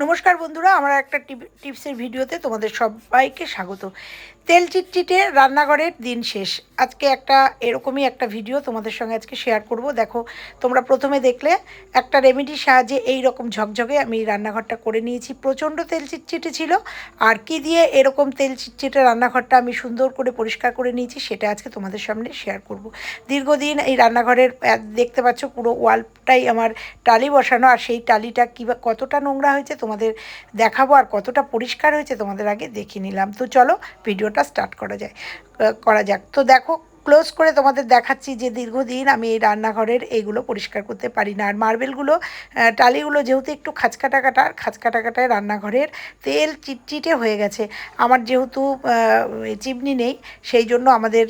নমস্কার বন্ধুরা, আমার একটা টিপ- টিপসের ভিডিওতে তোমাদের সবাইকে স্বাগত। তেল চিটচিটে রান্নাঘরের দিন শেষ। আজকে একটা এরকমই একটা ভিডিও তোমাদের সঙ্গে আজকে শেয়ার করব। দেখো, তোমরা প্রথমে দেখলে একটা রেমেডির সাহায্যে এই রকম ঝকঝকে আমি রান্নাঘরটা করে নিয়েছি। প্রচণ্ড তেল চিটচিটে ছিল। আর কি দিয়ে এরকম তেল চিটচিটে রান্নাঘরটা আমি সুন্দর করে পরিষ্কার করে নিয়েছি, সেটা আজকে তোমাদের সামনে শেয়ার করব। দীর্ঘদিন এই রান্নাঘরের দেখতে পাচ্ছ পুরো ওয়ালটাই আমার টালি বসানো, আর সেই টালিটা কী কতটা নোংরা হয়েছে তোমাদের দেখাবো আর কতটা পরিষ্কার হয়েছে তোমাদের আগে দেখিয়ে নিলাম। তো চলো, ভিডিওটা স্টার্ট করা যায় করা যাক। তো দেখো ক্লোজ করে তোমাদের দেখাচ্ছি যে দীর্ঘদিন আমি এই রান্নাঘরের এইগুলো পরিষ্কার করতে পারি না। আর মার্বেলগুলো টালিগুলো যেহেতু একটু খাঁচকাটা কাটা আর খাঁচকাটা কাটায় রান্নাঘরের তেল চিটচিটে হয়ে গেছে। আমার যেহেতু চিমনি নেই, সেই জন্য আমাদের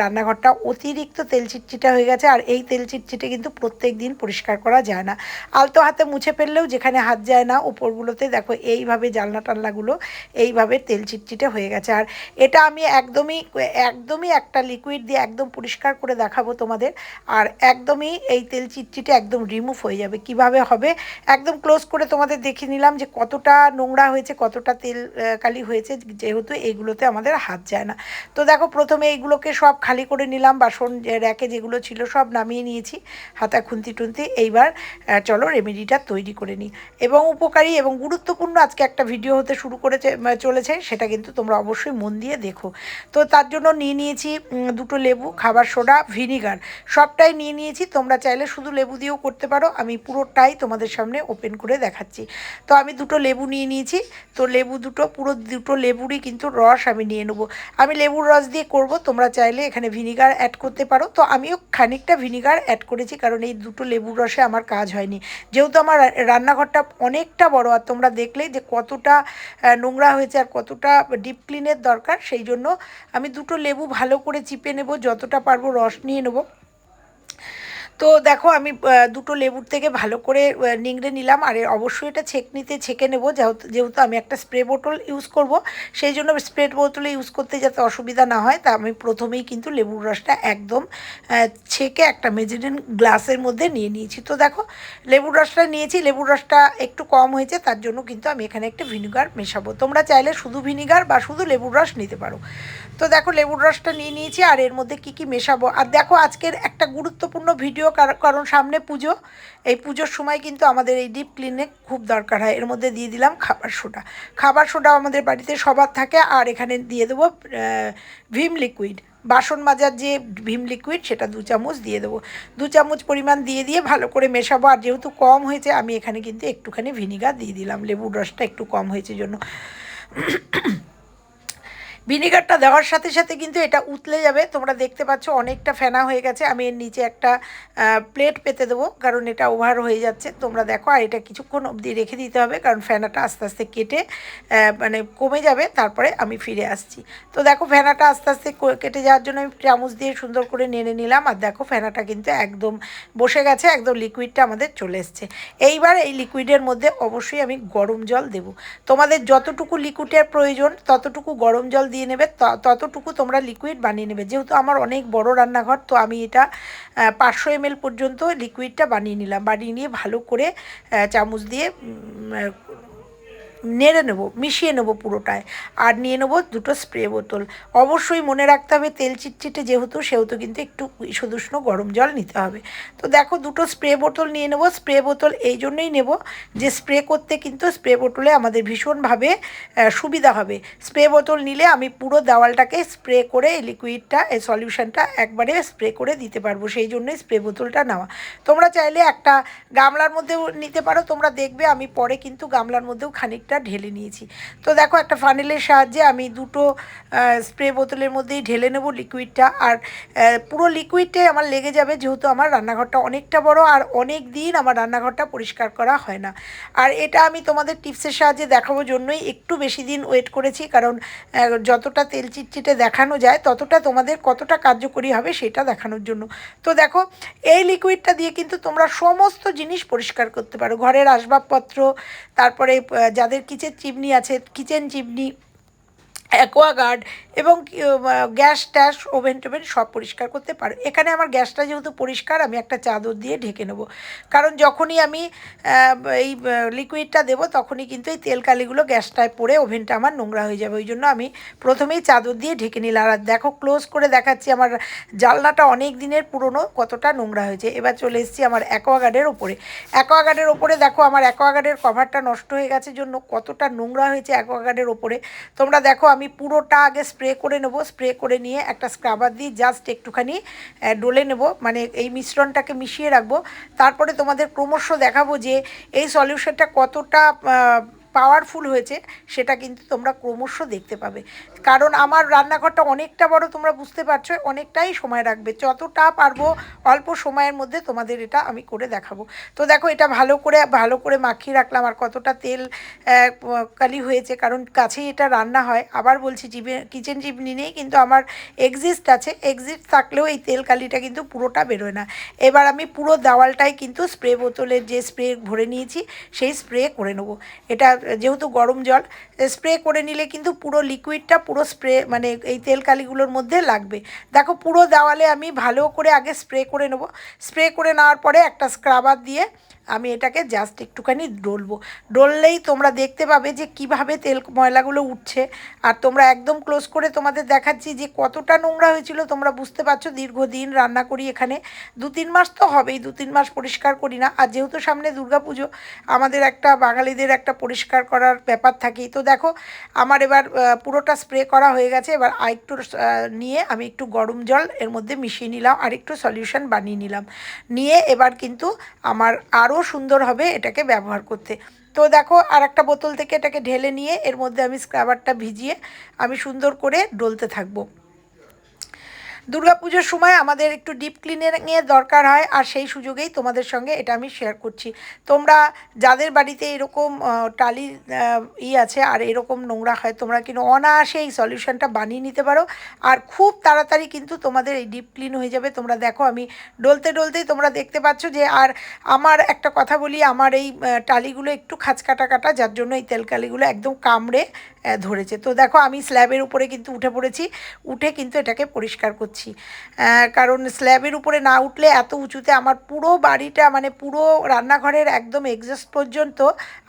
রান্নাঘরটা অতিরিক্ত তেল চিটচিটে হয়ে গেছে। আর এই তেল চিটচিটে কিন্তু প্রত্যেক দিন পরিষ্কার করা যায় না। আলতো হাতে মুছে ফেললেও যেখানে হাত যায় না ওপরগুলোতে দেখো এইভাবে জানলা টানলাগুলো এইভাবে তেল চিটচিটে হয়ে গেছে। আর এটা আমি একদমই একদমই একটা লিকুইড দিয়ে একদম পরিষ্কার করে দেখাবো তোমাদের। আর একদমই এই তেল চিটচিটে একদম রিমুভ হয়ে যাবে। কীভাবে হবে? একদম ক্লোজ করে তোমাদের দেখিয়ে নিলাম যে কতটা নোংরা হয়েছে, কতটা তেল কালি হয়েছে, যেহেতু এইগুলোতে আমাদের হাত যায় না। তো দেখো, প্রথমে এইগুলোকে সব খালি করে নিলাম, বাসন র্যাকে যেগুলো ছিল সব নামিয়ে নিয়েছি, হাতা, খুন্তি, টুন্তি। এইবার চলো রেমেডিটা তৈরি করে নিই। এবং উপকারী এবং গুরুত্বপূর্ণ আজকে একটা ভিডিও হতে শুরু করেছে, চলেছে, সেটা কিন্তু তোমরা অবশ্যই মন দিয়ে দেখো। তো তার জন্য নিয়ে নিয়েছি দুটো লেবু, খাবার সোডা, ভিনিগার। সবটাই নিয়ে নিয়েছি, তোমরা চাইলে শুধু লেবু দিয়েও করতে পারো। আমি পুরোটাই তোমাদের সামনে ওপেন করে দেখাচ্ছি। তো আমি দুটো লেবু নিয়ে নিয়েছি। তো লেবু দুটো, পুরো দুটো লেবুরই কিন্তু রস আমি নিয়ে নেব। আমি লেবুর রস দিয়ে করব, তোমরা চাইলে এখানে ভিনিগার অ্যাড করতে পারো। তো আমিও খানিকটা ভিনিগার অ্যাড করেছি, কারণ এই দুটো লেবুর রসে আমার কাজ হয়নি। যেহেতু আমার রান্নাঘরটা অনেকটা বড়, আর তোমরা দেখলে যে কতটা নোংরা হয়েছে আর কতটা ডিপ ক্লিনের দরকার, সেই জন্য আমি দুটো লেবু ভালো করে চিপে নেব যতটা পারব রস নিয়ে নেব। তো দেখো আমি দুটো লেবুর থেকে ভালো করে নিংড়ে নিলাম। আর অবশ্যই এটা ছেঁকনিতে ছেঁকে নেব। যেহেতু আমি একটা স্প্রে বোতল ইউজ করব, সেই জন্য স্প্রে বোতলে ইউজ করতে যাতে অসুবিধা না হয়, তা আমি প্রথমেই কিন্তু লেবুর রসটা একদম ছেঁকে একটা মেজারিন গ্লাসের মধ্যে নিয়ে নিয়েছি। তো দেখো, লেবুর রসটা নিয়েছি। লেবুর রসটা একটু কম হয়েছে, তার জন্য কিন্তু আমি এখানে একটা ভিনিগার মেশাবো। তোমরা চাইলে শুধু ভিনিগার বা শুধু লেবুর রস নিতে পারো। তো দেখো, লেবুর রসটা নিয়ে নিয়েছি, আর এর মধ্যে কি কি মেশাবো? আর দেখো, আজকের একটা গুরুত্বপূর্ণ ভিডিও কার- কারণ সামনে পুজো। এই পুজোর সময় কিন্তু আমাদের এই ডিপ ক্লিনে খুব দরকার হয়। এর মধ্যে দিয়ে দিলাম খাবার সোডা। খাবার সোডা আমাদের বাড়িতে সবার থাকে। আর এখানে দিয়ে দেবো ভিম লিকুইড বাসন মাজার যে ভিম লিকুইড সেটা দু চামচ দিয়ে দেবো। দু চামচ পরিমাণ দিয়ে দিয়ে ভালো করে মেশাবো। আর যেহেতু কম হয়েছে, আমি এখানে কিন্তু একটুখানি ভিনিগার দিয়ে দিলাম। লেবুর রসটা একটু কম হয়েছে জন্য। ভিনিগারটা দেওয়ার সাথে সাথে কিন্তু এটা উতলে যাবে। তোমরা দেখতে পাচ্ছ অনেকটা ফেনা হয়ে গেছে। আমি এর নিচে একটা প্লেট পেতে দেবো, কারণ এটা ওভার হয়ে যাচ্ছে। তোমরা দেখো, আর এটা কিছুক্ষণ অবধি রেখে দিতে হবে, কারণ ফেনাটা আস্তে আস্তে কেটে মানে কমে যাবে। তারপরে আমি ফিরে আসছি। তো দেখো, ফেনাটা আস্তে আস্তে কেটে যাওয়ার জন্য আমি চামচ দিয়ে সুন্দর করে নেড়ে নিলাম। আর দেখো, ফেনাটা কিন্তু একদম বসে গেছে, একদম লিকুইডটা আমাদের চলে এসছে। এইবার এই লিকুইডের মধ্যে অবশ্যই আমি গরম জল দেবো। তোমাদের যতটুকু লিকুইডের প্রয়োজন, ততটুকু গরম জল দিয়ে নেবে ততটুকু তোমরা লিকুইড বানিয়ে নেবে। যেহেতু আমার অনেক বড় রান্নাঘর, তো আমি এটা পাঁচশো এম পর্যন্ত লিকুইডটা বানিয়ে নিলাম। বানিয়ে নিয়ে ভালো করে চামচ দিয়ে নেড়ে নেব, মিশিয়ে নেব পুরোটায়। আর নিয়ে নেব দুটো স্প্রে বোতল। অবশ্যই মনে রাখতে হবে তেল চিটচিটে যেহেতু, সেহেতু কিন্তু একটু সুদুষ্ণ গরম জল নিতে হবে। তো দেখো দুটো স্প্রে বোতল নিয়ে নেব। স্প্রে বোতল এই জন্যই নেব যে স্প্রে করতে কিন্তু স্প্রে বোতলে আমাদের ভীষণভাবে সুবিধা হবে। স্প্রে বোতল নিলে আমি পুরো দেওয়ালটাকে স্প্রে করে এই লিকুইডটা এই সলিউশনটা একবারে স্প্রে করে দিতে পারব। সেই জন্যই স্প্রে বোতলটা নেওয়া। তোমরা চাইলে একটা গামলার মধ্যেও নিতে পারো। তোমরা দেখবে আমি পরে কিন্তু গামলার মধ্যেও খানিকটা ঢেলে নিয়েছি। তো দেখো একটা ফানেলের সাহায্যে আমি দুটো স্প্রে বোতলের মধ্যেই ঢেলে নেব লিকুইডটা আর পুরো লিকুইডটাই আমার লেগে যাবে যেহেতু আমার রান্নাঘরটা অনেকটা বড় আর অনেক দিন আমার রান্নাঘরটা পরিষ্কার করা হয় না। আর এটা আমি তোমাদের টিপসের সাহায্যে দেখাবো জন্যই একটু বেশি দিন ওয়েট করেছি কারণ যতটা তেল চিটচিটে দেখানো যায় ততটা তোমাদের কতটা কার্যকরী হবে সেটা দেখানোর জন্য। তো দেখো, এই লিকুইডটা দিয়ে কিন্তু তোমরা সমস্ত জিনিস পরিষ্কার করতে পারো। ঘরের আসবাবপত্র, তারপরে যাদের কিচেন চিমনি আছে কিচেন চিমনি অ্যাকোয়াগার্ড এবং গ্যাস, ট্যাস, ওভেন টোভেন সব পরিষ্কার করতে পারো। এখানে আমার গ্যাসটা যেহেতু পরিষ্কার, আমি একটা চাদর দিয়ে ঢেকে নেব। কারণ যখনই আমি এই লিকুইডটা দেবো, তখনই কিন্তু এই তেল কালিগুলো গ্যাসটায় পড়ে ওভেনটা আমার নোংরা হয়ে যাবে। ওই জন্য আমি প্রথমেই চাদর দিয়ে ঢেকে নিলাম। আর দেখো ক্লোজ করে দেখাচ্ছি আমার জানলাটা অনেক দিনের পুরনো, কতটা নোংরা হয়েছে। এবার চলে এসেছি আমার অ্যাকোয়াগার্ডের ওপরে। অ্যাকোয়াগার্ডের ওপরে দেখো, আমার অ্যাকোয়াগার্ডের কভারটা নষ্ট হয়ে গেছে। জন্য কতটা নোংরা হয়েছে অ্যাকোয়াগার্ডের ওপরে। তোমরা দেখো, আমি পুরোটা আগে স্প্রে করে নেব, স্প্রে করে নিয়ে একটা স্ক্রাবার দিয়ে জাস্ট একটুখানি ডলে নেব মানে এই মিশ্রণটাকে মিশিয়ে রাখব। তারপরে তোমাদের ক্রমশ দেখাবো যে এই সলিউশনটা কতটা পাওয়ারফুল হয়েছে, সেটা কিন্তু তোমরা ক্রমশ দেখতে পাবে। কারণ আমার রান্নাঘরটা অনেকটা বড়, তোমরা বুঝতে পারছ, অনেকটাই সময় রাখবে। যতটা পারব অল্প সময়ের মধ্যে তোমাদের এটা আমি করে দেখাবো। তো দেখো, এটা ভালো করে ভালো করে মাখিয়ে রাখলাম, আর কতটা তেল কালি হয়েছে, কারণ কাছেই এটা রান্না হয়। আবার বলছি, জিভে কিচেন জিভনি নেই, কিন্তু আমার এক্সিস্ট আছে। এক্সিস্ট থাকলেও এই তেল কালিটা কিন্তু পুরোটা বেরোয় না। এবার আমি পুরো দেওয়ালটাই কিন্তু স্প্রে বোতলের যে স্প্রে ভরে নিয়েছি, সেই স্প্রে করে নেব। এটা যেহেতু গরম জল স্প্রে করে নিলে কিন্তু পুরো লিকুইডটা পুরো স্প্রে মানে এই তেল কালিগুলোর মধ্যে লাগবে। দেখো পুরো দেওয়ালে আমি ভালো করে আগে স্প্রে করে নেব। স্প্রে করে নেওয়ার পরে একটা স্ক্রাবার দিয়ে আমি এটাকে জাস্ট একটুখানি ডলবো। ডললেই তোমরা দেখতে পাবে যে কীভাবে তেল ময়লাগুলো উঠছে। আর তোমরা একদম ক্লোজ করে তোমাদের দেখাচ্ছি যে কতটা নোংরা হয়েছিল, তোমরা বুঝতে পারছ দীর্ঘদিন রান্না করি এখানে। দু তিন মাস তো হবেই, দু তিন মাস পরিষ্কার করি না। আর যেহেতু সামনে দুর্গাপুজো, আমাদের একটা বাঙালিদের একটা পরিষ্কার করার ব্যাপার থাকেই। তো দেখো, আমার এবার পুরোটা স্প্রে করা হয়ে গেছে। এবার আরেকটু নিয়ে আমি একটু গরম জল এর মধ্যে মিশিয়ে নিলাম। আর একটু সলিউশন বানিয়ে নিলাম। নিয়ে এবার কিন্তু আমার আরও সুন্দর হবে এটাকে ব্যবহার করতে। তো দেখো আর একটা বোতল থেকে এটাকে ঢেলে নিয়ে এর মধ্যে আমি স্ক্রাবারটা ভিজিয়ে আমি সুন্দর করে ডলতে থাকব। দুর্গাপুজোর সময় আমাদের একটু ডিপ ক্লিনিংয়ের দরকার হয়, আর সেই সুযোগেই তোমাদের সঙ্গে এটা আমি শেয়ার করছি। তোমরা যাদের বাড়িতে এরকম টালি ই আছে, আর এরকম নোংরা হয়, তোমরা কিন্তু অনায়াসে এই সলিউশনটা বানিয়ে নিতে পারো। আর খুব তাড়াতাড়ি কিন্তু তোমাদের এই ডিপ ক্লিন হয়ে যাবে। তোমরা দেখো, আমি ডলতে ডলতেই তোমরা দেখতে পাচ্ছ যে, আর আমার একটা কথা বলি, আমার এই টালিগুলো একটু খাঁচকাটা কাটা, যার জন্য এই তেলকালিগুলো একদম কামড়ে ধরেছে। তো দেখো, আমি স্ল্যাবের উপরে কিন্তু উঠে পড়েছি। উঠে কিন্তু এটাকে পরিষ্কার করছি। কারণ স্ল্যাবের উপরে না উঠলে এত উঁচুতে আমার পুরো বাড়িটা মানে পুরো রান্নাঘরের একদম এক্সস্ট পর্যন্ত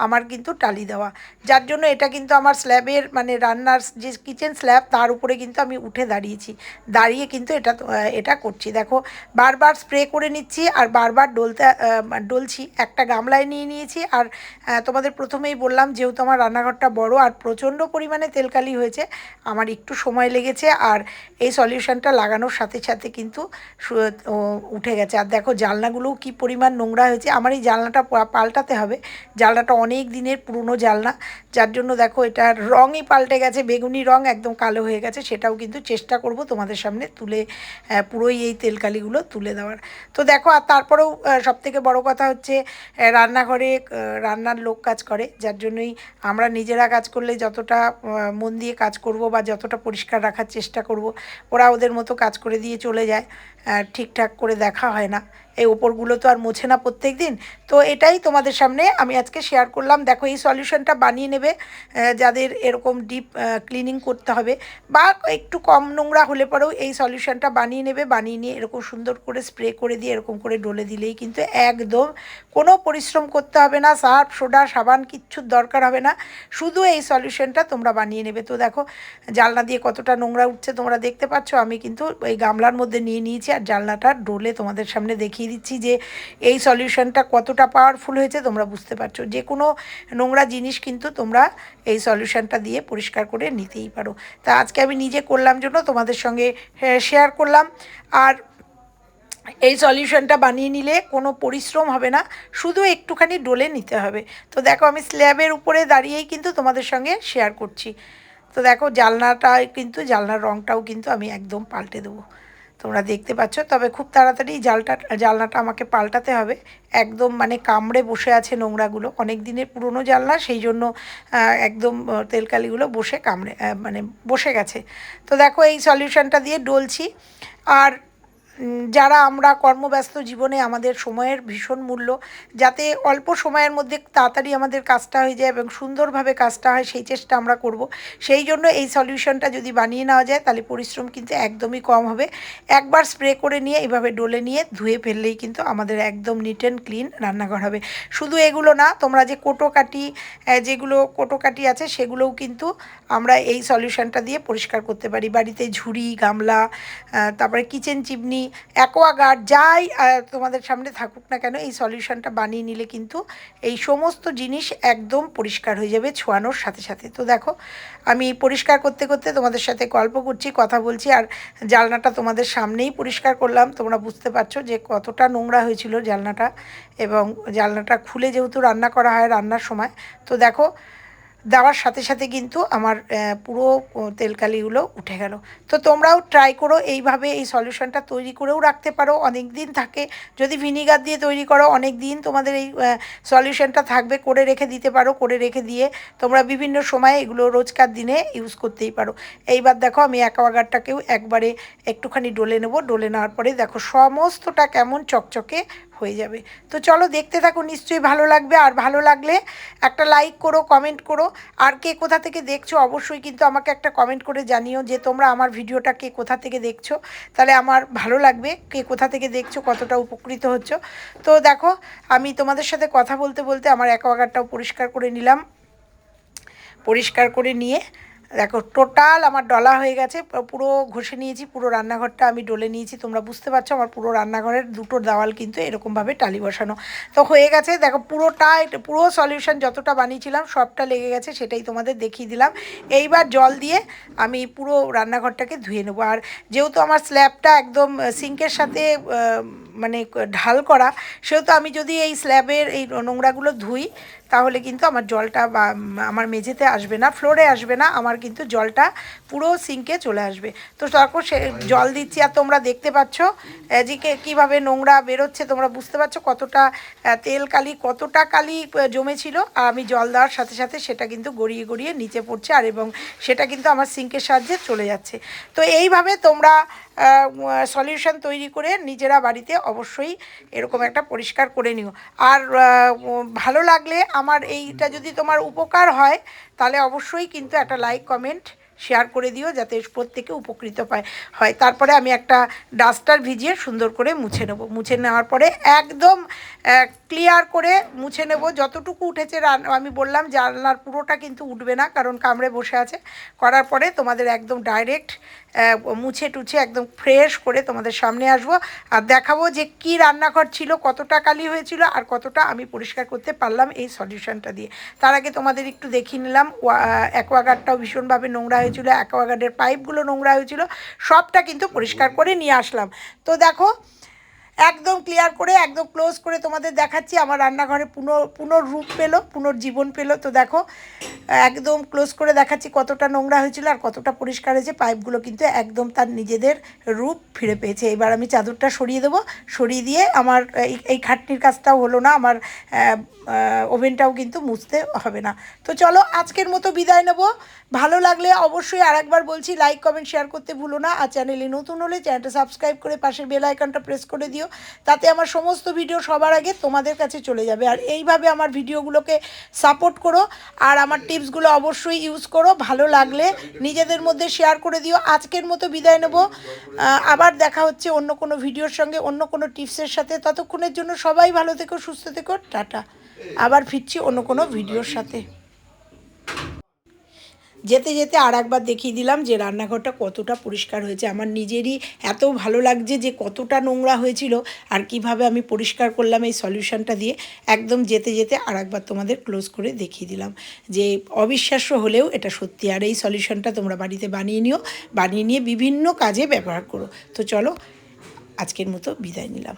আমার কিন্তু টালি দেওয়া। যার জন্য এটা কিন্তু আমার স্ল্যাবের মানে রান্নার যে কিচেন স্ল্যাব তার উপরে কিন্তু আমি উঠে দাঁড়িয়েছি। দাঁড়িয়ে কিন্তু এটা এটা করছি। দেখো, বারবার স্প্রে করে নিচ্ছি আর বারবার ডলতে ডলছি। একটা গামলায় নিয়ে নিয়েছি। আর তোমাদের প্রথমেই বললাম, যেহেতু আমার রান্নাঘরটা বড় আর প্রচণ্ড পরিমাণে তেলকালি হয়েছে। আমার একটু সময় লেগেছে আর এই সলিউশনটা লাগানোর সাথে সাথে কিন্তু উঠে গেছে। আর দেখো জানলাগুলোও কি পরিমাণ নোংরা হয়েছে। আমার এই পা- পাল্টাতে হবে। জানলাটা অনেক দিনের পুরনো জালনা। যার জন্য দেখো এটার রঙই পাল্টে গেছে, বেগুনি রং একদম কালো হয়ে গেছে। সেটাও কিন্তু চেষ্টা করব তোমাদের সামনে তুলে পুরোই এই তেলকালিগুলো তুলে দেওয়ার। তো দেখো আর তারপরেও সব থেকে বড় কথা হচ্ছে রান্নাঘরে রান্নার লোক কাজ করে। যার জন্যই আমরা নিজেরা কাজ করলে যতটা আহ, মন দিয়ে কাজ করব বা যতটা পরিষ্কার রাখার চেষ্টা করব ওরা ওদের মতো কাজ করে দিয়ে চলে যায়। ঠিকঠাক করে দেখা হয় না। এই ওপরগুলো তো আর মোছে না প্রত্যেক দিন তো এটাই তোমাদের সামনে আমি আজকে শেয়ার করলাম। দেখো, এই সলিউশনটা বানিয়ে নেবে যাদের এরকম ডিপ ক্লিনিং করতে হবে বা একটু কম নোংরা হলে পরেও এই সলিউশনটা বানিয়ে নেবে। বানিয়ে নিয়ে এরকম সুন্দর করে স্প্রে করে দিয়ে এরকম করে ডলে দিলেই কিন্তু একদম কোনো পরিশ্রম করতে হবে না। সার্ফ, সোডা, সাবান কিচ্ছুর দরকার হবে না। শুধু এই সলিউশনটা তোমরা বানিয়ে নেবে। তো দেখো, জানলা দিয়ে কতটা নোংরা উঠছে তোমরা দেখতে পাচ্ছ। আমি কিন্তু এই গামলার মধ্যে নিয়ে নিয়েছি। আর জানলাটা ডোলে তোমাদের সামনে দেখিয়ে দিচ্ছি যে এই সলিউশনটা কতটা পাওয়ারফুল হয়েছে, তোমরা বুঝতে পারছ। যে কোনো নোংরা জিনিস কিন্তু তোমরা এই সলিউশনটা দিয়ে পরিষ্কার করে নিতেই পারো। তা আজকে আমি নিজে করলাম জন্য তোমাদের সঙ্গে শেয়ার করলাম। আর এই সলিউশনটা বানিয়ে নিলে কোনো পরিশ্রম হবে না, শুধু একটুখানি ডোলে নিতে হবে। তো দেখো, আমি স্ল্যাবের উপরে দাঁড়িয়েই কিন্তু তোমাদের সঙ্গে শেয়ার করছি। তো দেখো জালনাটা কিন্তু জালনার রঙটাও কিন্তু আমি একদম পাল্টে দেবো। তোমরা দেখতে পাচ্ছ। তবে খুব তাড়াতাড়ি জালটা, জালনাটা আমাকে পাল্টাতে হবে। একদম মানে কামড়ে বসে আছে নোংরাগুলো। অনেক দিনের পুরনো জালনা, সেই জন্য একদম তেলকালিগুলো বসে কামড়ে মানে বসে গেছে। তো দেখো এই সলিউশনটা দিয়ে ডলছি। আর যারা আমরা কর্মব্যস্ত জীবনে আমাদের সময়ের ভীষণ মূল্য, যাতে অল্প সময়ের মধ্যে তাড়াতাড়ি আমাদের কাজটা হয়ে যায় এবং সুন্দরভাবে কাজটা হয়, সেই চেষ্টা আমরা করব। সেই জন্য এই সলিউশনটা যদি বানিয়ে নেওয়া যায়, তাহলে পরিশ্রম কিন্তু একদমই কম হবে। একবার স্প্রে করে নিয়ে, এভাবে ডলে নিয়ে ধুয়ে ফেললেই কিন্তু আমাদের একদম নিট অ্যান্ড ক্লিন রান্নাঘর হবে। শুধু এগুলো না, তোমরা যে কোটোকাটি যেগুলো কোটোকাটি আছে, সেগুলোও কিন্তু আমরা এই সলিউশনটা দিয়ে পরিষ্কার করতে পারি। বাড়িতে ঝুড়ি, গামলা তারপরে কিচেন চিমনি অ্যাকোয়াগার্ড যাই তোমাদের সামনে থাকুক না কেন, এই সলিউশনটা বানিয়ে নিলে কিন্তু এই সমস্ত জিনিস একদম পরিষ্কার হয়ে যাবে ছোঁয়ানোর সাথে সাথে। তো দেখো, আমি পরিষ্কার করতে করতে তোমাদের সাথে গল্প করছি, কথা বলছি, আর জালনাটা তোমাদের সামনেই পরিষ্কার করলাম। তোমরা বুঝতে পারছ যে কতটা নোংরা হয়েছিল জালনাটা, এবং জালনাটা খুলে যেহেতু রান্না করা হয় রান্নার সময়। তো দেখো দেওয়ার সাথে সাথে কিন্তু আমার পুরো তেলকালিগুলো উঠে গেল। তো তোমরাও ট্রাই করো, এইভাবে এই সলিউশনটা তৈরি করেও রাখতে পারো। অনেক দিন থাকে, যদি ভিনিগার দিয়ে তৈরি করো অনেক দিন তোমাদের এই সলিউশনটা থাকবে, করে রেখে দিতে পারো, করে রেখে দিয়ে তোমরা বিভিন্ন সময়ে এগুলো রোজকার দিনে ইউজ করতেই পারো। এইবার দেখো, আমি অ্যাকোয়াগার্ডটাকেও একবারে একটুখানি ডলে নেব। ডলে নেওয়ার পরে দেখো, সমস্তটা কেমন চকচকে হয়ে যাবে। তো চলো দেখতে থাকো, নিশ্চয়ই ভালো লাগবে। আর ভালো লাগলে একটা লাইক করো কমেন্ট করো। আর কে কোথা থেকে দেখছ অবশ্যই কিন্তু আমাকে একটা কমেন্ট করে জানিও যে তোমরা আমার ভিডিওটা কে কোথা থেকে দেখছ। তাহলে আমার ভালো লাগবে কে কোথা থেকে দেখছ, কতটা উপকৃত হচ্ছ। তো দেখো, আমি তোমাদের সাথে কথা বলতে বলতে আমার অ্যাকোয়াগার্ডটাও পরিষ্কার করে নিলাম। পরিষ্কার করে নিয়ে দেখো টোটাল আমার ডলা হয়ে গেছে পুরো ঘষে নিয়েছি, পুরো রান্নাঘরটা আমি ডলে নিয়েছি, তোমরা বুঝতে পারছ, আমার পুরো রান্নাঘরের দুটো দেওয়াল কিন্তু এরকমভাবে টালি বসানো। তো হয়ে গেছে, দেখো, পুরোটা পুরো সলিউশন যতটা বানিয়েছিলাম, সবটা লেগে গেছে, সেটাই তোমাদের দেখিয়ে দিলাম। এইবার জল দিয়ে আমি পুরো রান্নাঘরটাকে ধুয়ে নেব। আর যেহেতু আমার স্ল্যাবটা একদম সিঙ্কের সাথে মানে ঢাল করা, সেহেতু আমি যদি এই স্ল্যাবের এই নোংরাগুলো ধুই তাহলে কিন্তু আমার জলটা বা আমার মেঝেতে আসবে না ফ্লোরে আসবে না, আমার কিন্তু জলটা পুরো সিঙ্কে চলে আসবে। তো তারপর সে জল দিচ্ছি আর তোমরা দেখতে পাচ্ছ আহ, যে কে- কীভাবে নোংরা বেরোচ্ছে তোমরা বুঝতে পারছ কতটা তেল কালি কতটা কালি জমেছিল। আর আমি জল দেওয়ার সাথে সাথে সেটা কিন্তু গড়িয়ে গড়িয়ে নিচে পড়ছে আর এবং সেটা কিন্তু আমার সিঙ্কের সাহায্যে চলে যাচ্ছে। তো এইভাবে তোমরা সলিউশন তৈরি করে নিজেরা বাড়িতে অবশ্যই এরকম একটা পরিষ্কার করে নিও। আর ভালো লাগলে আমার এইটা যদি তোমার উপকার হয় তাহলে অবশ্যই কিন্তু একটা লাইক কমেন্ট শেয়ার করে দিও যাতে প্রত্যেকে উপকৃত পায়। হয়, তারপরে আমি একটা ডাস্টার ভিজিয়ে সুন্দর করে মুছে নেব। মুছে নেওয়ার পরে একদম ক্লিয়ার করে মুছে নেব। যতটুকু উঠেছে আমি বললাম জানলার পুরোটা কিন্তু উঠবে না, কারণ কামড়ে বসে আছে। করার পরে তোমাদের একদম ডাইরেক্ট মুছে টুছে একদম ফ্রেশ করে তোমাদের সামনে আসব। আর দেখাবো যে কি রান্নাঘর ছিল, কতটা কালি হয়েছিল আর কতটা আমি পরিষ্কার করতে পারলাম এই সলিউশনটা দিয়ে। তার আগে তোমাদের একটু দেখিয়ে নিলাম অ্যাকোয়াগার্ডটাও ভীষণভাবে নোংরা হয়েছিল অ্যাকোয়াগার্ডের পাইপগুলো নোংরা হয়েছিল সবটা কিন্তু পরিষ্কার করে নিয়ে আসলাম। তো দেখো একদম ক্লিয়ার করে, একদম ক্লোজ করে তোমাদের দেখাচ্ছি। আমার রান্নাঘরে পুনর পুনর্রূপ পেল পুনর্জীবন পেল। তো দেখো, একদম ক্লোজ করে দেখাচ্ছি কতটা নোংরা হয়েছিল আর কতটা পরিষ্কার হয়েছে। পাইপগুলো কিন্তু একদম তার নিজেদের রূপ ফিরে পেয়েছে। এবার আমি চাদরটা সরিয়ে দেবো। সরিয়ে দিয়ে আমার, এই খাটনির কাজটাও হলো না, আমার ওভেনটাও কিন্তু মুছতে হবে না। তো চলো, আজকের মতো বিদায় নেব। ভালো লাগলে অবশ্যই আরেকবার বলছি লাইক কমেন্ট শেয়ার করতে ভুলো না। আর চ্যানেলে নতুন হলে চ্যানেলটা সাবস্ক্রাইব করে পাশের বেল আইকনটা প্রেস করে দিও। তাতে আমার সমস্ত ভিডিও সবার আগে তোমাদের কাছে চলে যাবে। আর এইভাবে আমার ভিডিওগুলোকে সাপোর্ট করো, আর আমার টিপসগুলো অবশ্যই ইউজ করো। ভালো লাগলে নিজেদের মধ্যে শেয়ার করে দিও। আজকের মতো বিদায় নেব। আবার দেখা হচ্ছে অন্য কোনো ভিডিওর সঙ্গে, অন্য কোনো টিপসের সাথে। ততক্ষণের জন্য সবাই ভালো থেকো, সুস্থ থেকো। টাটা। আবার ফিরছি অন্য কোনো ভিডিওর সাথে। যেতে যেতে আর একবার দেখিয়ে দিলাম যে রান্নাঘরটা কতটা পরিষ্কার হয়েছে। আমার নিজেরই এত ভালো লাগছে যে কতটা নোংরা হয়েছিল আর কীভাবে আমি পরিষ্কার করলাম এই সলিউশনটা দিয়ে একদম যেতে যেতে আর একবার তোমাদের ক্লোজ করে দেখিয়ে দিলাম যে অবিশ্বাস্য হলেও এটা সত্যি। আর এই সলিউশনটা তোমরা বাড়িতে বানিয়ে নিও, বানিয়ে নিয়ে বিভিন্ন কাজে ব্যবহার করো। তো চলো আজকের মতো বিদায় নিলাম।